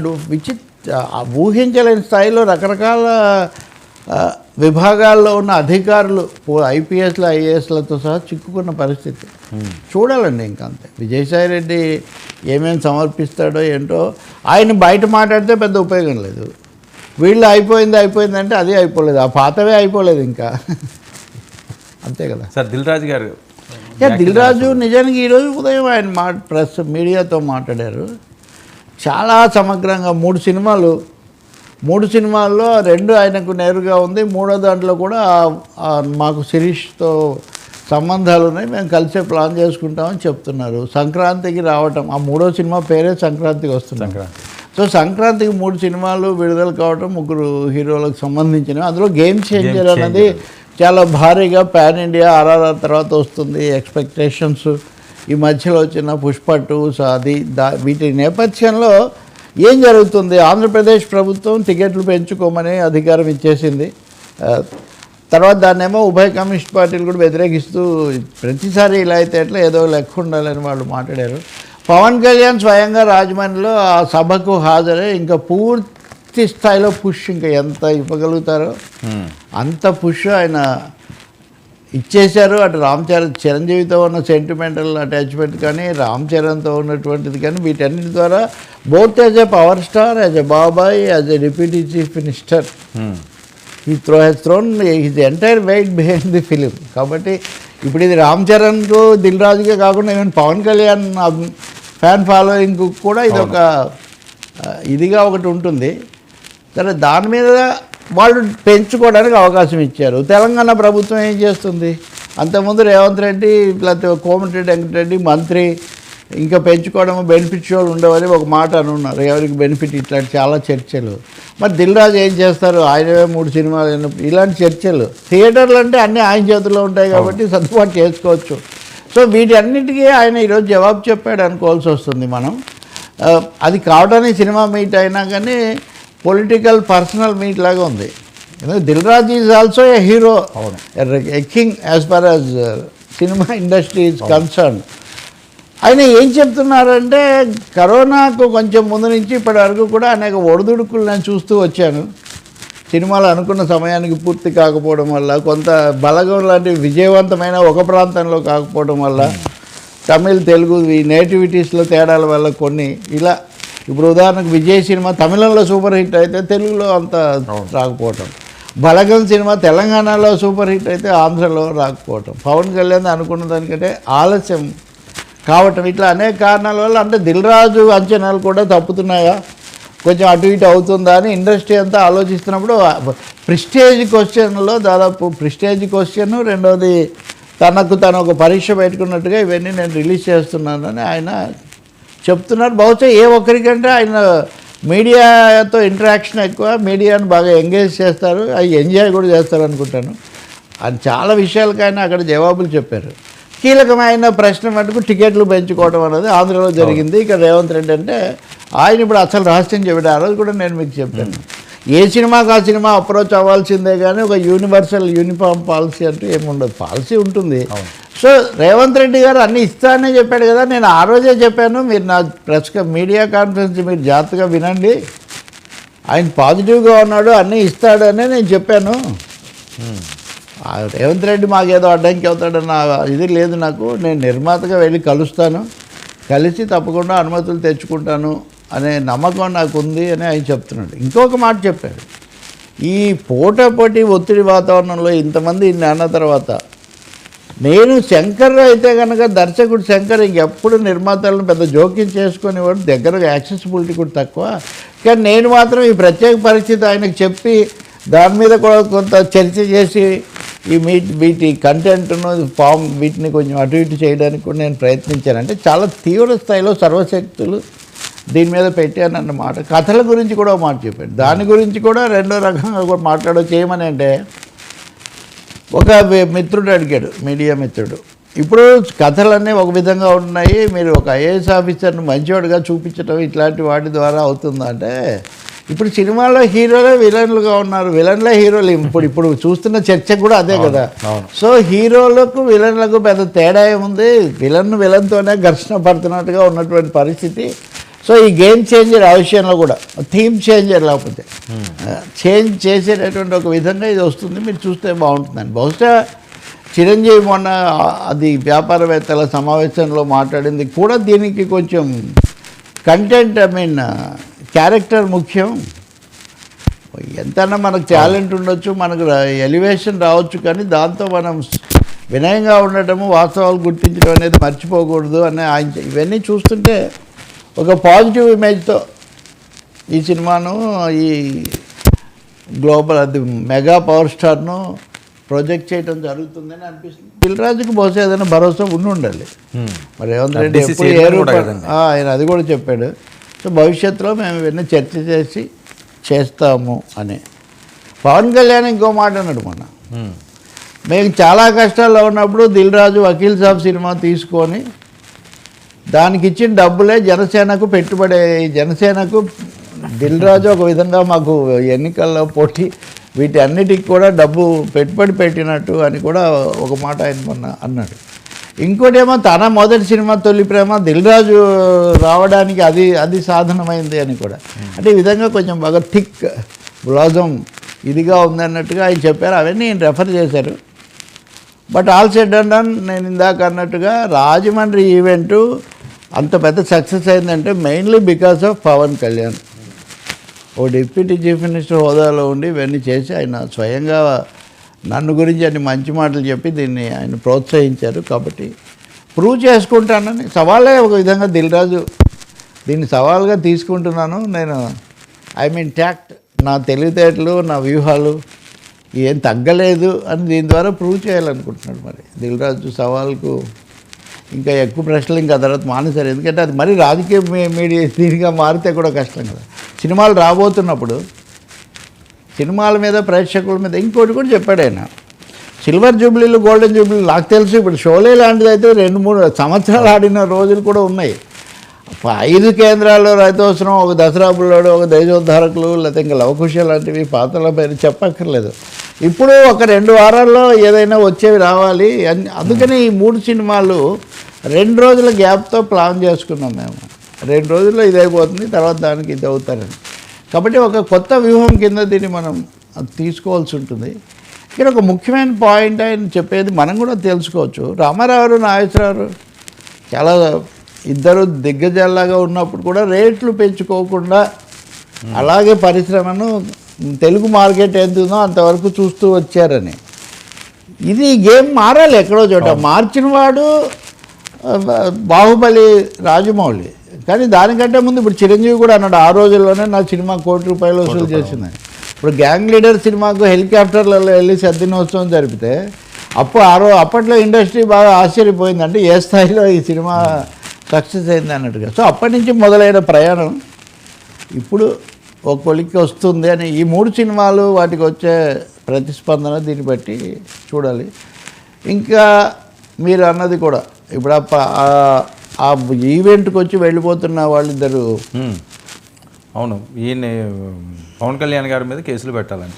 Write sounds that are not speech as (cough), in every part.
పన్నెండు విచిత్ర ఊహించలేని స్థాయిలో రకరకాల విభాగాల్లో ఉన్న అధికారులు ఐపీఎస్లు ఐఏఎస్లతో సహా చిక్కుకున్న పరిస్థితి. చూడాలండి ఇంకా అంతే. విజయసాయి రెడ్డి ఏమేమి సమర్పిస్తాడో ఏంటో ఆయన బయట మాట్లాడితే పెద్ద ఉపయోగం లేదు. వీళ్ళు అయిపోయింది అయిపోయింది అంటే అది అయిపోలేదు. ఆ పాతవే అయిపోలేదు ఇంకా. (laughs) అంతే కదా. సార్ దిల్ రాజు గారు యా దిల్ రాజు నిజానికి ఈరోజు ఉదయం ఆయన మా ప్రెస్ మీడియాతో మాట్లాడారు. చాలా సమగ్రంగా మూడు సినిమాలు. మూడు సినిమాల్లో రెండు ఆయనకు నేరుగా ఉంది మూడో దాంట్లో కూడా మాకు శిరీష్తో సంబంధాలు ఉన్నాయి మేము కలిసే ప్లాన్ చేసుకుంటామని చెప్తున్నారు. సంక్రాంతికి రావటం ఆ మూడో సినిమా పేరే సంక్రాంతికి వస్తుంది. సంక్రాంతి. సో సంక్రాంతికి మూడు సినిమాలు విడుదల కావటం ముగ్గురు హీరోలకు సంబంధించినవి. అందులో గేమ్ చేంజర్ అన్నది చాలా భారీగా పాన్ ఇండియా ఆర్ఆర్ఆర్ తర్వాత వస్తుంది ఎక్స్పెక్టేషన్స్ ఈ మధ్యలో వచ్చిన పుష్ప టూ అది దా వీటి నేపథ్యంలో ఏం జరుగుతుంది? ఆంధ్రప్రదేశ్ ప్రభుత్వం టికెట్లు పెంచుకోమని అధికారం ఇచ్చేసింది. తర్వాత దాన్నేమో ఉభయ కమ్యూనిస్ట్ పార్టీలు కూడా వ్యతిరేకిస్తూ ప్రతిసారి ఇలా అయితే ఎట్లా ఏదో లెక్క ఉండాలని వాళ్ళు మాట్లాడారు. పవన్ కళ్యాణ్ స్వయంగా రాజమండ్రిలో ఆ సభకు హాజరై ఇంకా పూర్తి స్థాయిలో పుష్ ఇంకా ఎంత ఇవ్వగలుగుతారో. అంత పుష్ ఆయన ఇచ్చేశారు. అటు రామ్ చరణ్ చిరంజీవితో ఉన్న సెంటిమెంటల్ అటాచ్మెంట్ కానీ రామ్ చరణ్తో ఉన్నటువంటిది కానీ వీటన్నిటి ద్వారా both as a power star as a బాబాయ్ as a deputy chief minister. He throw he's thrown his entire weight behind the film కాబట్టి ఇప్పుడు ఇది రామ్ చరణ్కు దిల్ రాజుకే కాకుండా even Pawan Kalyan fan following కూడా ఇది ఒక ఇదిగా ఒకటి ఉంటుంది. సరే దాని మీద వాళ్ళు పెంచుకోవడానికి అవకాశం ఇచ్చారు. తెలంగాణ ప్రభుత్వం ఏం చేస్తుంది? అంతకుముందు రేవంత్ రెడ్డి లేకపోతే కోమటిరెడ్డి వెంకటరెడ్డి మంత్రి ఇంకా పెంచుకోవడం బెనిఫిషియల్ ఉండవని ఒక మాట అనున్నారు. ఎవరికి బెనిఫిట్? ఇట్లాంటి చాలా చర్చలు. మరి దిల్ రాజు ఏం చేస్తారు? ఆయనవే మూడు సినిమాలు ఇలాంటి చర్చలు. థియేటర్లు అంటే అన్నీ ఆయన చేతుల్లో ఉంటాయి కాబట్టి సర్దుబాటు చేసుకోవచ్చు. సో వీటన్నిటికీ ఆయన ఈరోజు జవాబు చెప్పాడు అనుకోవాల్సి వస్తుంది మనం. అది కావడానికి సినిమా మీట్ అయినా కానీ పొలిటికల్ పర్సనల్ మీట్ లాగా ఉంది. Dil Raj is also a hero king as far as cinema industry is concern ఆయన ఏం చెప్తున్నారంటే కరోనాకు కొంచెం ముందు నుంచి ఇప్పటి వరకు కూడా అనేక ఒడిదుడుకులు నేను చూస్తూ వచ్చాను. సినిమాలు అనుకున్న సమయానికి పూర్తి కాకపోవడం వల్ల కొంత బలగం లాంటి విజయవంతమైన ఒక ప్రాంతంలో కాకపోవడం వల్ల తమిళ్ తెలుగు ఈ నేటివిటీస్లో తేడాల వల్ల కొన్ని ఇలా ఇప్పుడు ఉదాహరణకు విజయ్ సినిమా తమిళంలో సూపర్ హిట్ అయితే తెలుగులో అంత రాకపోవటం. బలగం సినిమా తెలంగాణలో సూపర్ హిట్ అయితే ఆంధ్రలో రాకపోవటం. పవన్ కళ్యాణ్ అనుకున్న దానికంటే ఆలస్యం కావటం. ఇట్లా అనేక కారణాల వల్ల అంటే దిల్ రాజు అంచనాలు కూడా తప్పుతున్నాయా? కొంచెం అటు ఇటు అవుతుందా అని ఇండస్ట్రీ అంతా ఆలోచిస్తున్నప్పుడు ప్రిస్టేజ్ క్వశ్చన్లో దాదాపు ప్రిస్టేజ్ క్వశ్చన్ రెండోది తనకు తను ఒక పరీక్ష పెట్టుకున్నట్టుగా ఇవన్నీ నేను రిలీజ్ చేస్తున్నానని ఆయన చెప్తున్నారు. బహుశా ఏ ఒక్కరికంటే ఆయన మీడియాతో ఇంటరాక్షన్ ఎక్కువ మీడియాను బాగా ఎంగేజ్ చేస్తారు అవి ఎంజాయ్ కూడా చేస్తారు అనుకుంటాను. అది చాలా విషయాలకు ఆయన అక్కడ జవాబులు చెప్పారు. కీలకమైన ప్రశ్న మటుకు టికెట్లు పెంచుకోవడం అనేది ఆంధ్రలో జరిగింది. ఇక రేవంత్ రెడ్డి అంటే ఆయన ఇప్పుడు అసలు రహస్యం చెప్పాడు. ఆ రోజు కూడా నేను మీకు చెప్పాను. ఏ సినిమాకి ఆ సినిమా అప్రోచ్ అవ్వాల్సిందే కానీ ఒక యూనివర్సల్ యూనిఫామ్ పాలసీ అంటూ ఏముండదు. పాలసీ ఉంటుంది. సో రేవంత్ రెడ్డి గారు అన్నీ ఇస్తానని చెప్పాడు కదా నేను ఆ రోజే చెప్పాను మీరు నా ప్రెస్ మీడియా కాన్ఫరెన్స్ మీరు జాగ్రత్తగా వినండి. ఆయన పాజిటివ్గా ఉన్నాడు అన్నీ అనే నేను చెప్పాను. రేవంత్ రెడ్డి మాకేదో అడ్డంకి అవుతాడన్న ఇది లేదు నాకు. నేను నిర్మాతగా వెళ్ళి కలుస్తాను. కలిసి తప్పకుండా అనుమతులు తెచ్చుకుంటాను అనే నమ్మకం నాకు ఉంది అని ఆయన చెప్తున్నాడు. ఇంకొక మాట చెప్పాడు. ఈ పోటాపోటీ ఒత్తిడి వాతావరణంలో ఇంతమంది ఇన్ని అన్న తర్వాత నేను శంకర్ అయితే కనుక దర్శకుడు శంకర్ ఇంకెప్పుడు నిర్మాతలను పెద్ద జోక్యం చేసుకునేవాడు దగ్గరగా యాక్సెసిబిలిటీ కూడా తక్కువ. కానీ నేను మాత్రం ఈ ప్రత్యేక పరిస్థితి ఆయనకు చెప్పి దాని మీద కూడా కొంత చర్చ చేసి ఈ మీ వీటి కంటెంట్ను ఫామ్ వీటిని కొంచెం అటు ఇటు చేయడానికి కూడా నేను ప్రయత్నించాను. అంటే చాలా తీవ్ర స్థాయిలో సర్వశక్తులు దీని మీద పెట్టాను అన్నమాట కథల గురించి కూడా మాట చెప్పాను దాని గురించి కూడా రెండో రకంగా కూడా మాట్లాడవచ్చు ఏమని అంటే ఒక మిత్రుడు అడిగాడు మీడియా మిత్రుడు. ఇప్పుడు కథలన్నీ ఒక విధంగా ఉన్నాయి మీరు ఒక ఐఏఎస్ ఆఫీసర్ను మంచివాడుగా చూపించడం ఇట్లాంటి వాటి ద్వారా అవుతుందా అంటే ఇప్పుడు సినిమాలో హీరోలే విలన్లుగా ఉన్నారు విలన్లే హీరోలు. ఇప్పుడు ఇప్పుడు చూస్తున్న చర్చ కూడా అదే కదా. సో హీరోలకు విలన్లకు పెద్ద తేడా ఏముంది? విలన్ విలన్తోనే ఘర్షణ పడుతున్నట్టుగా ఉన్నటువంటి పరిస్థితి. సో ఈ గేమ్ చేంజర్ ఆ విషయంలో కూడా థీమ్ చేంజర్ లేకపోతే. చేంజ్ చేసేటటువంటి ఒక విధంగా ఇది వస్తుంది మీరు చూస్తే బాగుంటుందండి. బహుశా చిరంజీవి మొన్న అది వ్యాపారవేత్తల సమావేశంలో మాట్లాడింది కూడా దీనికి కొంచెం కంటెంట్ ఐ మీన్ క్యారెక్టర్ ముఖ్యం. ఎంతైనా మనకు టాలెంట్ ఉండొచ్చు మనకు ఎలివేషన్ రావచ్చు కానీ దాంతో మనం వినయంగా ఉండటము వాస్తవాలు గుర్తించడం అనేది మర్చిపోకూడదు అని ఆయన ఇవన్నీ చూస్తుంటే ఒక పాజిటివ్ ఇమేజ్తో ఈ సినిమాను ఈ గ్లోబల్ అది మెగా పవర్ స్టార్ను ప్రొజెక్ట్ చేయడం జరుగుతుందని అనిపిస్తుంది. దిల్రాజుకి బహుశా ఏదైనా భరోసా ఉండి ఉండాలి. మరి రేవంత్ రెడ్డి ఎప్పుడు ఏ ఆయన అది కూడా చెప్పాడు. సో భవిష్యత్తులో మేము ఇవన్నీ చర్చ చేసి చేస్తాము అని. పవన్ కళ్యాణ్ ఇంకో మాట అన్నాడు మొన్న. మేము చాలా కష్టాల్లో ఉన్నప్పుడు దిల్ రాజు వకీల్ సాబ్ సినిమా తీసుకొని దానికి ఇచ్చిన డబ్బులే జనసేనకు పెట్టుబడి జనసేనకు దిల్ రాజు ఒక విధంగా మాకు ఎన్నికల్లో పోటీ వీటి అన్నిటికి కూడా డబ్బు పెట్టుబడి పెట్టినట్టు అని కూడా ఒక మాట ఆయన మొన్న అన్నాడు. ఇంకోటేమో తన మొదటి సినిమా తొలి ప్రేమ దిల్ రాజు రావడానికి అది అది సాధనమైంది అని కూడా. అంటే ఈ విధంగా కొంచెం బాగా థిక్ బ్లాజం ఇదిగా ఉందన్నట్టుగా ఆయన చెప్పారు. అవన్నీ నేను రెఫర్ చేశారు. But all said and done నేను ఇందాక అన్నట్టుగా రాజమండ్రి ఈవెంటు అంత పెద్ద సక్సెస్ అయిందంటే mainly because of Pawan Kalyan. Oh deputy chief minister హోదాలో ఉండి ఇవన్నీ చేసి ఆయన స్వయంగా నన్ను గురించి అన్ని మంచి మాటలు చెప్పి దీన్ని ఆయన ప్రోత్సహించారు కాబట్టి ప్రూవ్ చేసుకుంటానని సవాలే ఒక విధంగా దిల్రాజు. దీన్ని సవాల్గా తీసుకుంటున్నాను. నేను ఐ మీన్ ట్యాక్ట్ నా తెలివితేటలు నా వ్యూహాలు ఏం తగ్గలేదు అని దీని ద్వారా ప్రూవ్ చేయాలనుకుంటున్నాడు మరి. దిల్రాజు సవాల్కు ఇంకా ఎక్కువ ప్రశ్నలు ఇంకా తర్వాత మానేశారు. ఎందుకంటే అది మరీ రాజకీయ మీ- మీడియా దీనిగా మారితే కూడా కష్టం కదా. సినిమాలు రాబోతున్నప్పుడు సినిమాల మీద ప్రేక్షకుల మీద ఇంకోటి కూడా చెప్పాడు ఆయన. సిల్వర్ జూబ్లీలు గోల్డెన్ జూబ్లీలు నాకు తెలుసు. ఇప్పుడు షోలే లాంటిది అయితే రెండు మూడు సంవత్సరాలు ఆడిన రోజులు కూడా ఉన్నాయి. ఐదు కేంద్రాల్లో రైతోత్సవం ఒక దసరా బుల్లోడు ఒక దేశోద్ధారకులు లేకపోతే ఇంకా లవకుశ లాంటివి పాత్రల పేరు చెప్పక్కర్లేదు. ఇప్పుడు ఒక రెండు వారాల్లో ఏదైనా వచ్చేవి రావాలి అని అందుకని ఈ మూడు సినిమాలు రెండు రోజుల గ్యాప్తో ప్లాన్ చేసుకున్నాం మేము. రెండు రోజుల్లో ఇది అయిపోతుంది తర్వాత దానికి ఇది అవుతారని కాబట్టి ఒక కొత్త వ్యూహం కింద దీన్ని మనం తీసుకోవాల్సి ఉంటుంది. ఇక్కడ ఒక ముఖ్యమైన పాయింట్ ఆయన చెప్పేది మనం కూడా తెలుసుకోవచ్చు. రామారావు నాగేశ్వరరావు చాలా ఇద్దరు దిగ్గజాల్లాగా ఉన్నప్పుడు కూడా రేట్లు పెంచుకోకుండా అలాగే పరిశ్రమను తెలుగు మార్కెట్ ఎంత ఉందో అంతవరకు చూస్తూ వచ్చారని. ఇది గేమ్ మారాలి ఎక్కడో చోట. మార్చిన వాడు బాహుబలి రాజమౌళి. కానీ దానికంటే ముందు ఇప్పుడు చిరంజీవి కూడా అన్నాడు ఆ రోజుల్లోనే నా సినిమా కోటి రూపాయలు వసూలు చేసిందని. ఇప్పుడు గ్యాంగ్ లీడర్ సినిమాకు హెలికాప్టర్లలో వెళ్ళి సద్దినోత్సవం జరిపితే అప్పుడు ఆ రో అప్పట్లో ఇండస్ట్రీ బాగా ఆశ్చర్యపోయింది అంటే ఏ స్థాయిలో ఈ సినిమా సక్సెస్ అయింది అన్నట్టుగా. సో అప్పటి నుంచి మొదలైన ప్రయాణం. ఇప్పుడు ఒక కొలిక్కి వస్తుంది అని ఈ మూడు సినిమాలు వాటికి వచ్చే ప్రతిస్పందన దీన్ని బట్టి చూడాలి. ఇంకా మీరు అన్నది కూడా ఇప్పుడు ఆ ఈవెంట్కి వచ్చి వెళ్ళిపోతున్న వాళ్ళిద్దరు. అవును ఈయన పవన్ కళ్యాణ్ గారి మీద కేసులు పెట్టాలని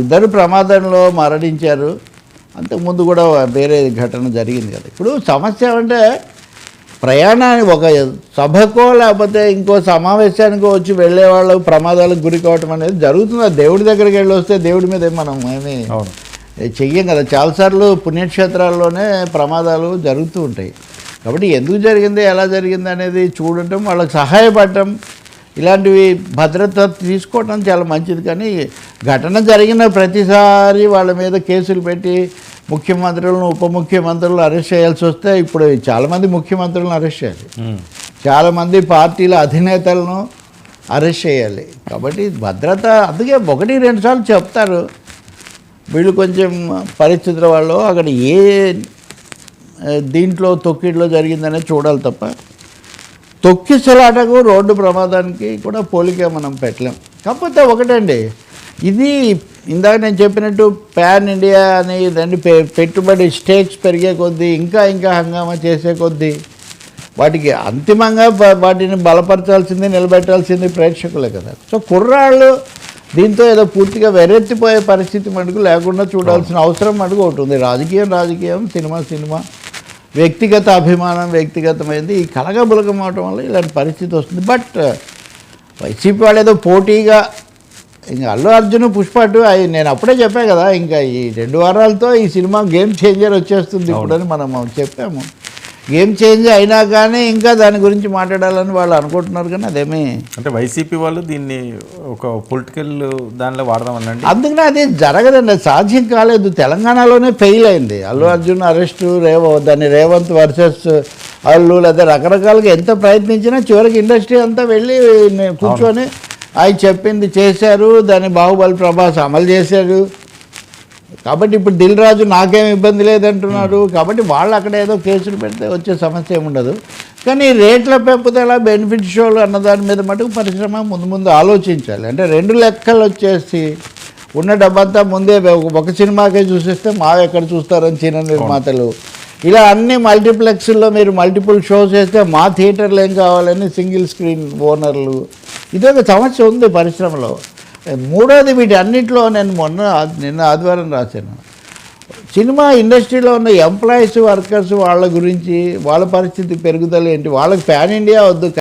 ఇద్దరు ప్రమాదంలో మరణించారు. అంతకుముందు కూడా వేరే ఘటన జరిగింది కదా. ఇప్పుడు సమస్య అంటే ప్రయాణాన్ని ఒక సభకో లేకపోతే ఇంకో సమావేశానికో వచ్చి వెళ్ళే వాళ్ళకు ప్రమాదాలకు గురి కావటం అనేది జరుగుతుంది. దేవుడి దగ్గరికి వెళ్ళి వస్తే దేవుడి మీద మనం ఏమీ అవును. చెయ్యం కదా. చాలాసార్లు పుణ్యక్షేత్రాల్లోనే ప్రమాదాలు జరుగుతూ ఉంటాయి. కాబట్టి ఎందుకు జరిగింది ఎలా జరిగింది అనేది చూడటం వాళ్ళకి సహాయపడటం ఇలాంటివి భద్రత తీసుకోవటం చాలా మంచిది. కానీ ఘటన జరిగిన ప్రతిసారి వాళ్ళ మీద కేసులు పెట్టి ముఖ్యమంత్రులను ఉప ముఖ్యమంత్రులను అరెస్ట్ చేయాల్సి వస్తే ఇప్పుడు చాలామంది ముఖ్యమంత్రులను అరెస్ట్ చేయాలి. చాలామంది పార్టీల అధినేతలను అరెస్ట్ చేయాలి. కాబట్టి భద్రత అందుకే ఒకటి రెండు సార్లు చెప్తారు. వీళ్ళు కొంచెం పరిస్థితుల వాళ్ళు అక్కడ ఏ దీంట్లో తొక్కిట్లో జరిగిందనే చూడాలి తప్ప తొక్కిసలాటకు రోడ్డు ప్రమాదానికి కూడా పోలిక మనం పెట్టలేం. కాకపోతే ఒకటండి ఇది ఇందాక నేను చెప్పినట్టు ప్యాన్ ఇండియా అని దాన్ని పె- పెట్టుబడి స్టేక్స్ పెరిగే కొద్దీ ఇంకా ఇంకా హంగామా చేసే కొద్దీ వాటికి అంతిమంగా వాటిని బలపరచాల్సింది నిలబెట్టాల్సింది ప్రేక్షకులే కదా. సో కుర్రాళ్ళు దీంతో ఏదో పూర్తిగా వెరెత్తిపోయే పరిస్థితి మటుకు లేకుండా చూడాల్సిన అవసరం మటుకు ఒకటి ఉంది. రాజకీయం రాజకీయం సినిమా సినిమా. వ్యక్తిగత అభిమానం వ్యక్తిగతమైంది. ఈ కలగబులకం అవటం వల్ల ఇలాంటి పరిస్థితి వస్తుంది. బట్ వైసీపీ వాళ్ళు ఏదో పోటీగా ఇంకా అల్లు అర్జున్ పుష్ప టూ అవి నేను అప్పుడే చెప్పా కదా ఇంకా ఈ రెండు వారాలతో ఈ సినిమా గేమ్ చేంజర్ వచ్చేస్తుంది ఇప్పుడని మనం చెప్పాము. గేమ్ చేంజ్ అయినా కానీ ఇంకా దాని గురించి మాట్లాడాలని వాళ్ళు అనుకుంటున్నారు కానీ అదేమీ. అంటే వైసీపీ వాళ్ళు దీన్ని ఒక పొలిటికల్ దానిలో వాడదామనండి. అందుకనే అది జరగదండి అది సాధ్యం కాలేదు. తెలంగాణలోనే ఫెయిల్ అయింది. అల్లు అర్జున్ అరెస్ట్ రేవ దాన్ని రేవంత్ వర్సెస్ అల్లు లేదా రకరకాలుగా ఎంత ప్రయత్నించినా చివరికి ఇండస్ట్రీ అంతా వెళ్ళి కూర్చొని ఆయన చెప్పింది చేశారు. దాన్ని బాహుబలి ప్రభాస్ అమలు చేశారు. కాబట్టి ఇప్పుడు దిల్ రాజు నాకేం ఇబ్బంది లేదంటున్నాడు. కాబట్టి వాళ్ళు అక్కడ ఏదో కేసులు పెడితే వచ్చే సమస్య ఏమి ఉండదు. కానీ రేట్ల పెంపుదల బెనిఫిట్ షోలు అన్న దాని మీద మటుకు పరిశ్రమ ముందు ముందు ఆలోచించాలి. అంటే రెండు లెక్కలు వచ్చేసి ఉన్న డబ్బంతా ముందే ఒక- సినిమాకే చూసేస్తే మా ఎక్కడ చూస్తారని చిన్న నిర్మాతలు. ఇలా అన్ని మల్టీప్లెక్స్లో మీరు మల్టిపుల్ షోస్ వేస్తే మా థియేటర్లు ఏం కావాలని సింగిల్ స్క్రీన్ ఓనర్లు. ఇదొక సమస్య ఉంది పరిశ్రమలో. మూడోది వీటి అన్నింటిలో నేను మొన్న నిన్న ఆదివారం రాశాను. సినిమా ఇండస్ట్రీలో ఉన్న ఎంప్లాయీస్ వర్కర్స్ వాళ్ళ గురించి వాళ్ళ పరిస్థితి పెరుగుదల ఏంటి? వాళ్ళకి ప్యాన్ ఇండియా వద్దు.